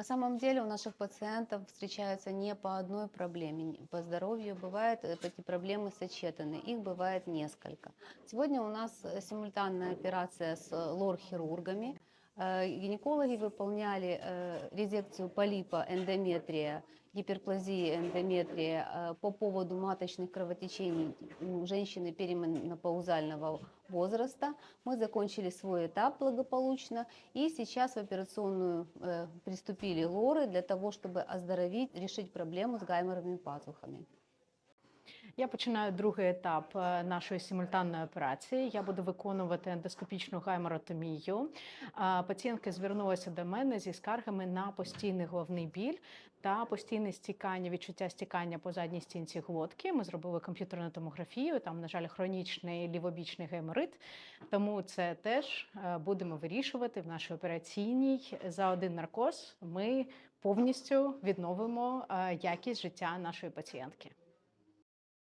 На самом деле у наших пациентов встречаются не по одной проблеме. По здоровью бывает э, эти проблемы сочетаны, их бывает несколько. Сегодня у нас э, симультанная операция с э, лор-хирургами. Э, Гинекологи выполняли э, резекцию полипа, эндометрия, гиперплазии эндометрия э, по поводу маточных кровотечений у женщины переменопаузального возраста. Мы закончили свой этап благополучно и сейчас в операционную э, приступили лоры для того, чтобы оздоровить, решить проблему с гайморовыми пазухами. Я починаю другий етап е, нашої симультанної операції. Я буду виконувати ендоскопічну гайморотомію. А, Пацієнтка звернулася до мене зі скаргами на постійний головний біль та постійне стікання, відчуття стікання по задній стінці глотки. Ми зробили комп'ютерну томографію. Там, на жаль, хронічний лівобічний геморит. Тому це теж е, будемо вирішувати в нашій операційній. За один наркоз ми повністю відновимо е, якість життя нашої пацієнтки.